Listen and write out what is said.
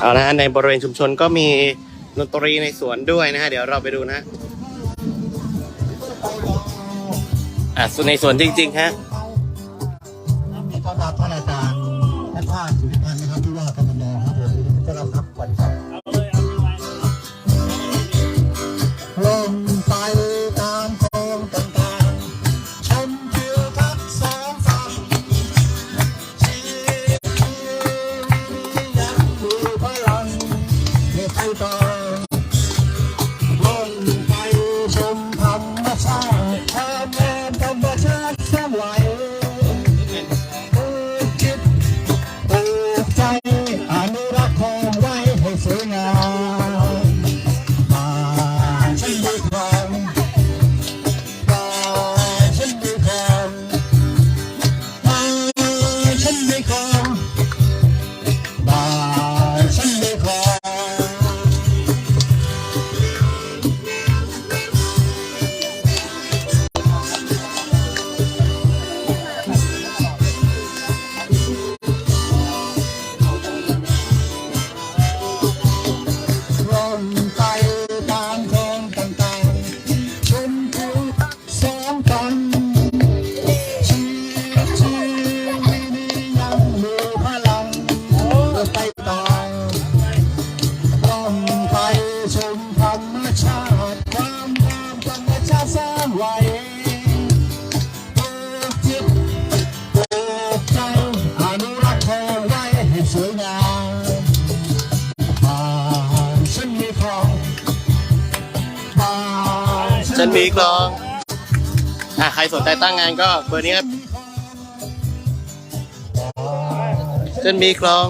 เอาละฮะในบริเวณชุมชนก็มีดนตรีในสวนด้วยนะฮะเดี๋ยวเราไปดูนะอะในสวนจริงๆฮะ ฉันมีกลอง อะใครสนใจตั้งงานก็เบอร์นี้ครับฉันมีกลอง